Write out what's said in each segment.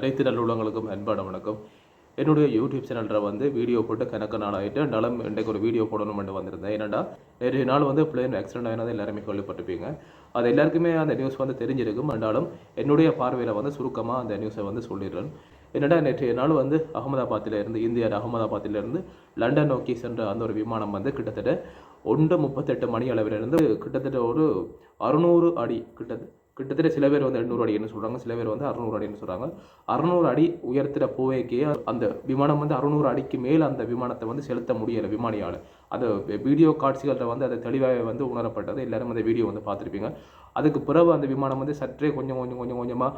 அனைத்து நல்லுள்ளங்களுக்கும் அன்பான வணக்கம். என்னுடைய யூடியூப் சேனலில் வந்து வீடியோ போட்டு கணக்கு நாள் ஆகிட்டு நலம் இன்றைக்கு ஒரு வீடியோ போடணும்னு வந்திருந்தேன். என்னடா நிறைய நாள் வந்து பிளேன் ஆக்சிடென்ட் ஆகினது எல்லாருமே கேள்விப்பட்டிருப்பீங்க. அது எல்லாருக்குமே அந்த நியூஸ் வந்து தெரிஞ்சிருக்கும். என்றாலும் என்னுடைய பார்வையில் வந்து சுருக்கமாக அந்த நியூஸை வந்து சொல்லிடுறேன். என்னடா நேற்றைய நாள் வந்து அகமதாபாத்திலிருந்து இந்தியா அகமதாபாத்திலிருந்து லண்டன் நோக்கி சென்ற அந்த ஒரு விமானம் வந்து கிட்டத்தட்ட ஒன்று முப்பத்தெட்டு மணி அளவிலிருந்து கிட்டத்தட்ட ஒரு அறுநூறு அடி கிட்டத்தட்ட கிட்டத்தட்ட சில பேர் வந்து எண்ணூறு அடின்னு சொல்கிறாங்க சில பேர் வந்து அறுநூறு அடின்னு சொல்கிறாங்க அறுநூறு அடி உயரத்தில் போவேக்கே அந்த விமானம் வந்து அறுநூறு அடிக்கு மேலே அந்த விமானத்தை வந்து செலுத்த முடியலை விமானியால். அந்த வீடியோ காட்சிகளில் வந்து அது தெளிவாக வந்து உணரப்பட்டது. எல்லாரும் அந்த வீடியோ வந்து பார்த்துருப்பீங்க. அதுக்கு பிறகு அந்த விமானம் வந்து சற்றே கொஞ்சம் கொஞ்சம் கொஞ்சம் கொஞ்சமாக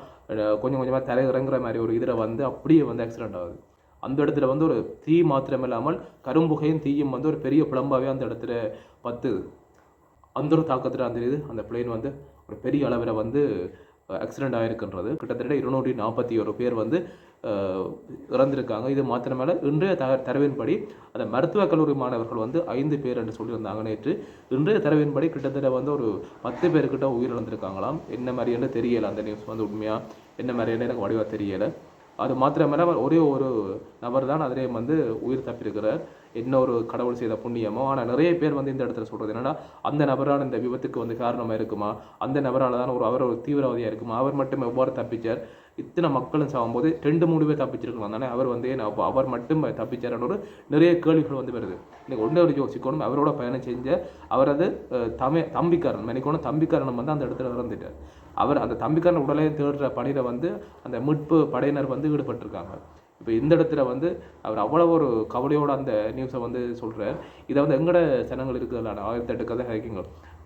கொஞ்சம் கொஞ்சமாக தலை இறங்குற மாதிரி ஒரு இதில் வந்து அப்படியே வந்து ஆக்சிடென்ட் ஆகுது. அந்த இடத்துல வந்து ஒரு தீ மாத்திரம் இல்லாமல் கரும்புகையும் தீயும் வந்து ஒரு பெரிய பிளம்பாகவே அந்த இடத்துல பத்து. அந்த ஒரு தாக்கத்தில் அந்த இது அந்த பிளேன் வந்து ஒரு பெரிய அளவில் வந்து ஆக்சிடென்ட் ஆகிருக்குன்றது கிட்டத்தட்ட இருநூற்றி நாற்பத்தி ஒரு பேர் வந்து இறந்திருக்காங்க. இது மாத்திரமேல இன்றைய த தரவின்படி அந்த மருத்துவக் கல்லூரி மாணவர்கள் வந்து ஐந்து பேர் என்று சொல்லியிருந்தாங்க நேற்று. இன்றைய தரவின்படி கிட்டத்தட்ட வந்து ஒரு பத்து பேர்கிட்ட உயிரிழந்திருக்காங்களாம். என்ன மாதிரின்னு தெரியலை அந்த நியூஸ் வந்து உண்மையாக என்ன மாதிரியான எனக்கு வடிவாக தெரியலை. அது மாத்திரமேல ஒரே ஒரு நபர் தான் அதிலே வந்து உயிர் தப்பியிருக்கிறார். என்ன ஒரு கடவுள் செய்த புண்ணியமோ? ஆனால் நிறைய பேர் வந்து இந்த இடத்துல சொல்கிறது என்னென்னா அந்த நபரால் இந்த விபத்துக்கு வந்து காரணமாக இருக்குமா? அந்த நபரால் தான் ஒரு அவர் ஒரு தீவிரவாதியாக இருக்குமா? அவர் மட்டும் எவ்வாறு தப்பிச்சார்? இத்தனை மக்களும் சாகும்போது ரெண்டு மூணு பேர் தப்பிச்சிருக்கலாம் தானே? அவர் வந்து ஏன் அவர் மட்டும் தப்பிச்சார்னு ஒரு நிறைய கேள்விகள் வந்து வருது. இன்னைக்கு ஒன்றே ஒரு யோசிக்கணும். அவரோட பயணம் செஞ்ச அவரது தமிழ் தம்பிக்காரன் நினைக்கணும் தம்பிக்காரன் வந்து அந்த இடத்துல இறந்துட்டார். அவர் அந்த தம்பிக்காரன் உடலை தேடுற பணியில் வந்து அந்த மீட்பு படையினர் வந்து ஈடுபட்டிருக்காங்க. இப்போ இந்த இடத்துல வந்து அவர் அவ்வளோ ஒரு கவலையோட அந்த நியூஸை வந்து சொல்கிறார் இதை வந்து எங்கட ஜனங்கள் இருக்குதுல்ல ஆயிரத்தி எட்டு கதை ஹேக்கிங்க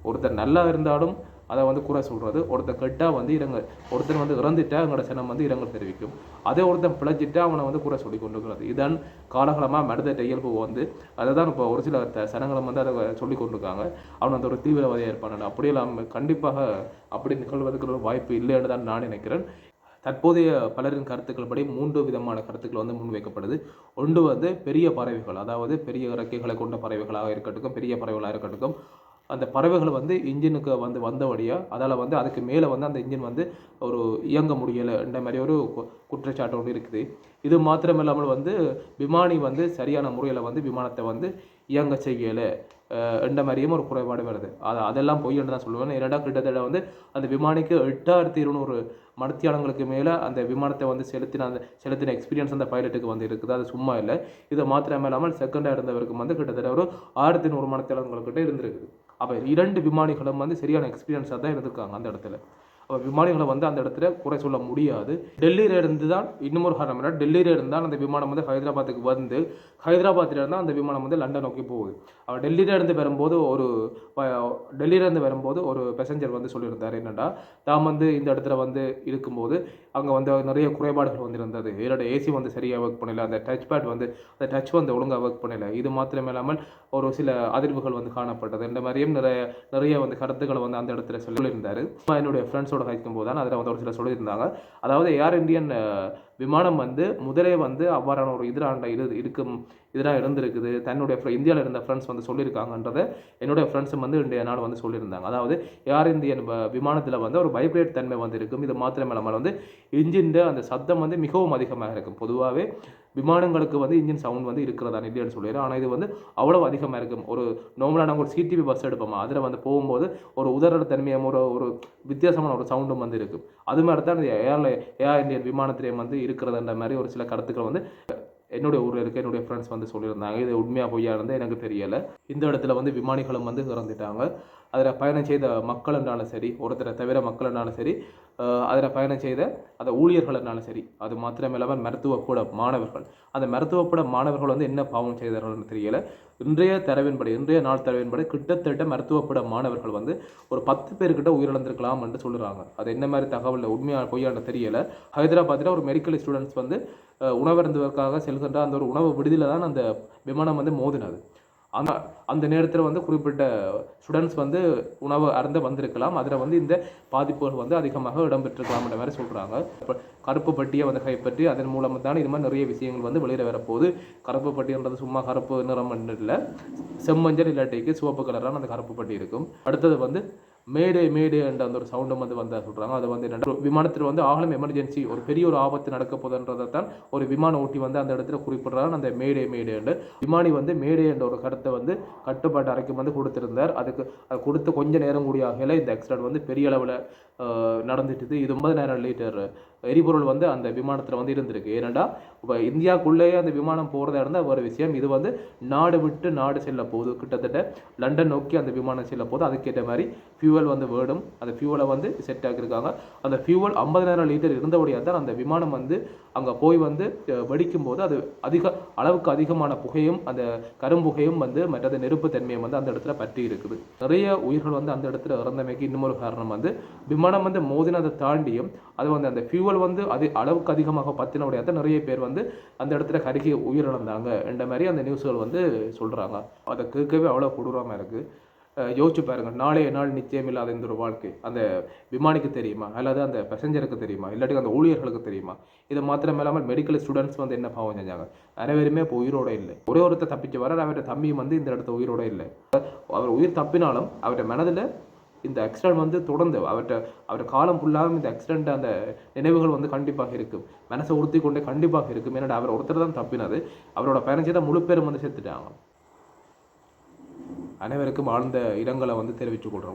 ஒருத்தர் நல்லா இருந்தாலும் அதை வந்து குறை சொல்கிறது ஒருத்தர் கெட்டால் வந்து இரங்க ஒருத்தர் வந்து இறந்துட்டா எங்களோட சனம் வந்து இரங்கல் தெரிவிக்கும். அதே ஒருத்தன் பிழைச்சிட்டா அவனை வந்து குறை சொல்லி கொண்டு இருக்கிறது இதான் காலகாலமாக மனித இயல்பு வந்து அதை தான் இப்போ ஒரு சில சனங்களை சனங்களும் வந்து அதை சொல்லி கொண்டிருக்காங்க. அவன் அந்த ஒரு தீவிரவாதியாக இருப்பான் அப்படியெல்லாம் கண்டிப்பாக அப்படி நிகழ்வதற்கு வாய்ப்பு இல்லைன்னு தான் நான் நினைக்கிறேன். தற்போதைய பலரின் கருத்துக்கள் படி மூன்று விதமான கருத்துக்கள் வந்து முன்வைக்கப்படுது. ஒன்று வந்து பெரிய பறவைகள் அதாவது பெரிய இறக்கைகளை கொண்ட பறவைகளாக இருக்கட்டும் பெரிய பறவைகளாக இருக்கட்டும். அந்த பறவைகள் வந்து இன்ஜினுக்கு வந்து வந்தபடியாக அதால் வந்து அதுக்கு மேலே வந்து அந்த இன்ஜின் வந்து ஒரு இயங்க முடியலை இந்த மாதிரி ஒரு கு- குற்றச்சாட்டு ஒன்று இருக்குது. இது மாத்திரமில்லாமல் வந்து விமானி வந்து சரியான முறையில் வந்து விமானத்தை வந்து இயங்க செய்யலை. என்ற மாதிரியும் ஒரு குறைபாடு வருது. அது அதெல்லாம் பொய்ன்னு தான் சொல்லுவேன். ஏன்னா கிட்டத்தட்ட வந்து அந்த விமானிக்கு எட்டாயிரத்தி இருநூறு மடத்தியாளங்களுக்கு மேலே அந்த விமானத்தை வந்து செலுத்தின அந்த செலுத்தின எக்ஸ்பீரியன்ஸ் அந்த பைலட்டுக்கு வந்து இருக்குது. அது சும்மா இல்லை. இதை மாத்திரமே இல்லாமல் செகண்டாக இருந்தவருக்கு வந்து கிட்டத்தட்ட ஒரு ஆயிரத்தி நூறு மடத்தியாளங்கள்கிட்ட இருந்திருக்குது. அப்போ இரண்டு விமானிகளும் வந்து சரியான எக்ஸ்பீரியன்ஸாக தான் இருந்திருக்காங்க அந்த இடத்துல. விமானிகளை வந்து அந்த இடத்துல குறை சொல்ல முடியாது. டெல்லியில இருந்து தான் இன்னும் ஒரு காரணம் என்ன டெல்லியில இருந்து தான் அந்த விமானம் வந்து ஹைதராபாத்துக்கு வந்து ஹைதராபாத்தில் இருந்தால் அந்த விமானம் வந்து லண்டன் நோக்கி போகுது. அவர் டெல்லியிலிருந்து வரும்போது ஒரு டெல்லியிலேருந்து வரும்போது ஒரு பேசஞ்சர் வந்து சொல்லியிருந்தார் என்னென்னா தாம் வந்து இந்த இடத்துல வந்து இருக்கும்போது அங்கே வந்து நிறைய குறைபாடுகள் வந்து இருந்தது இதோட ஏசி வந்து சரியாக ஒர்க் பண்ணல அந்த டச் பேட் வந்து அந்த டச் வந்து ஒழுங்காக ஒர்க் பண்ணல. இது மாத்திரமே இல்லாமல் ஒரு சில அதிர்வுகள் வந்து காணப்பட்டது. இந்த மாதிரியும் நிறைய நிறைய வந்து கருத்துக்களை வந்து அந்த இடத்துல சொல்லியிருந்தார். என்னுடைய ஃப்ரெண்ட்ஸோட கழிக்கும் போது தான் அதில் வந்து ஒரு சில சொல்லியிருந்தாங்க. அதாவது ஏர் இந்தியன் விமானம் வந்து முதலே வந்து அவ்வாறான ஒரு எதிராண்ட இது இருக்கும் எதிராக இருந்திருக்குது. தன்னுடைய இந்தியாவில் இருந்த ஃப்ரெண்ட்ஸ் வந்து சொல்லியிருக்காங்கன்றத என்னுடைய ஃப்ரெண்ட்ஸும் வந்து இன்றைய நாள் வந்து சொல்லியிருந்தாங்க. அதாவது ஏர் இந்தியன் விமானத்தில் வந்து ஒரு வைப்ரேட் தன்மை வந்து இருக்கும். இது மாத்திரமே இல்லாமல் வந்து இன்ஜின் அந்த சத்தம் வந்து மிகவும் அதிகமாக இருக்கும். பொதுவாகவே விமானங்களுக்கு வந்து இன்ஜின் சவுண்ட் வந்து இருக்கிறதா இல்லைன்னு சொல்லிடுறேன் ஆனால் இது வந்து அவ்வளோ அதிகமாக இருக்கும். ஒரு நார்மலாக நாங்கள் ஒரு சிடிவி பஸ் எடுப்போமா? அதில் வந்து போகும்போது ஒரு உதரட தன்மையும் ஒரு ஒரு வித்தியாசமான ஒரு சவுண்டும் வந்து இருக்கும். அது மாதிரி தான் இந்த ஏர்ல ஏர் இந்தியன் விமானத்திலேயும் வந்து இருக்கிறதுன்ற மாதிரி ஒரு சில கருத்துக்கள் வந்து என்னுடைய ஊரில் இருக்க என்னுடைய ஃப்ரெண்ட்ஸ் வந்து சொல்லியிருந்தாங்க. இது உண்மையாக பொய்யா இருந்தால் எனக்கு தெரியலை. இந்த இடத்துல வந்து விமானிகளும் வந்து இறந்துட்டாங்க. அதில் பயணம் செய்த மக்கள் என்றாலும் சரி ஒருத்தரை தவிர மக்கள் என்றாலும் சரி அதில் பயணம் செய்த அந்த ஊழியர்கள் சரி அது மாத்திரமில்லாமல் மருத்துவ கூட மாணவர்கள். அந்த மருத்துவ கூட மாணவர்கள் வந்து என்ன பாவம் செய்தார்கள்னு தெரியல. இன்றைய தரவின்படி இன்றைய நாள் தரவின்படி கிட்டத்தட்ட மருத்துவப்பட மாணவர்கள் வந்து ஒரு பத்து பேர்கிட்ட உயிரிழந்திருக்கலாம் என்று சொல்கிறாங்க அது என்ன மாதிரி தகவல் உண்மையாக பொய்யான தெரியல. ஹைதராபாத்தில் ஒரு மெடிக்கல் ஸ்டூடெண்ட்ஸ் வந்து உணவருந்துவதற்காக செல்கின்ற அந்த ஒரு உணவு விடுதியில் தான் அந்த விமானம் வந்து மோதினது. அந்த அந்த நேரத்தில் வந்து குறிப்பிட்ட ஸ்டூடெண்ட்ஸ் வந்து உணவு அருந்த வந்திருக்கலாம். அதில் வந்து இந்த பாதிப்புகள் வந்து அதிகமாக இடம்பெற்றிருக்கலாம்ன்ற மாதிரி சொல்கிறாங்க இப்போ கருப்பு பட்டியை வந்து கைப்பற்றி அதன் மூலம் தான் இது மாதிரி நிறைய விஷயங்கள் வந்து வெளியில் வரப்போகுது. கருப்பு பட்டின்றது சும்மா கருப்பு நிறம் இல்லை செம்மஞ்சள் இல்லாட்டிக்கு சிவப்பு கலரான அந்த கருப்பு பட்டி இருக்கும். அடுத்தது வந்து மேடே மேடே என்ற அந்த ஒரு சவுண்டும் வந்து வந்தா சொல்கிறாங்க அது வந்து என்னன்னா விமானத்தில் வந்து ஆகலம் எமர்ஜென்சி ஒரு பெரிய ஒரு ஆபத்து நடக்க போதுன்றதை தான் ஒரு விமான ஓட்டி வந்து அந்த இடத்துல குறிப்பிடுறாங்க. அந்த மேடே மேடே என்று. விமானி வந்து மேடே என்ற ஒரு கருத்தை வந்து கட்டுப்பாட்டு அறைக்கு வந்து கொடுத்திருந்தார். அதுக்கு அது கொடுத்து கொஞ்ச நேரம் கூடிய ஆகையில் இந்த ஆக்சிடென்ட் வந்து பெரிய அளவில் நடந்துட்டுது. இது ஒன்பதாயிரம் லிட்டர் எரிபொருள் வந்து அந்த விமானத்தில் வந்து இருந்திருக்கு. ஏனெண்டா இப்போ இந்தியாவுக்குள்ளேயே அந்த விமானம் போகிறதா இருந்தால் ஒரு விஷயம். இது வந்து நாடு விட்டு நாடு செல்ல போகுது. கிட்டத்தட்ட லண்டன் நோக்கி அந்த விமானம் செல்ல போகுது. அதுக்கேற்ற மாதிரி ஃபியூ ஃபியூவல் வந்து வேணும் அந்த ஃபியூவலை வந்து செட் ஆக்கியிருக்காங்க. அந்த ஃபியூவல் ஐம்பதாயிரம் லிட்டர் இருந்தபடியாக தான் அந்த விமானம் வந்து அங்கே போய் வந்து அஹ், வெடிக்கும் போது அது அதிக அளவுக்கு அதிகமான புகையும் அந்த கரும்புகையும் வந்து மற்றது நெருப்பு தன்மையும் வந்து அந்த இடத்துல பற்றி இருக்குது. நிறைய உயிர்கள் வந்து அந்த இடத்துல இறந்தமைக்கு இன்னும் ஒரு காரணம் வந்து விமானம் வந்து மோதினதை தாண்டியும் அது வந்து அந்த ஃபியூவல் வந்து அது அளவுக்கு அதிகமாக பற்றினபடியாக தான் நிறைய பேர் வந்து அந்த இடத்துல கருகி உயிரிழந்தாங்க என்ற மாதிரி அந்த நியூஸ்கள் வந்து சொல்கிறாங்க அதை கேட்கவே அவ்வளோ கொடூரமாக இருக்குது யோசிச்சு பாருங்க. நாளைய நாள் நிச்சயம் இல்லாத இந்த ஒரு வாழ்க்கை அந்த விமானிக்கு தெரியுமா? அல்லது அந்த பேசஞ்சருக்கு தெரியுமா? இல்லாட்டி அந்த ஊழியர்களுக்கு தெரியுமா? இது மாத்திரம் இல்லாமல் மெடிக்கல் ஸ்டூடெண்ட்ஸ் வந்து என்ன பாவம் செஞ்சாங்க? அனைவருமே இப்போ உயிரோட இல்லை. ஒரே ஒருத்தர் தப்பிச்சு வர அவருடைய தம்பியும் வந்து இந்த இடத்துல உயிரோட இல்லை. அவர் உயிர் தப்பினாலும் அவருடைய மனதில் இந்த ஆக்சிடென்ட் வந்து தொடர்ந்து அவர்கிட்ட அவர் காலம் ஃபுல்லாகவும் இந்த ஆக்சிடென்ட் அந்த நினைவுகள் வந்து கண்டிப்பாக இருக்கும். மனசை உறுத்தி கொண்டே கண்டிப்பாக இருக்கும். ஏன்னா அவர் ஒருத்தர் தான் தப்பினது. அவரோட பேரண்ட்ஸே தான் முழு பேரும் வந்து சேர்த்துட்டாங்க அனைவருக்கும் ஆழ்ந்த இடங்களை வந்து தெரிவித்துக் கொள்கிறோம்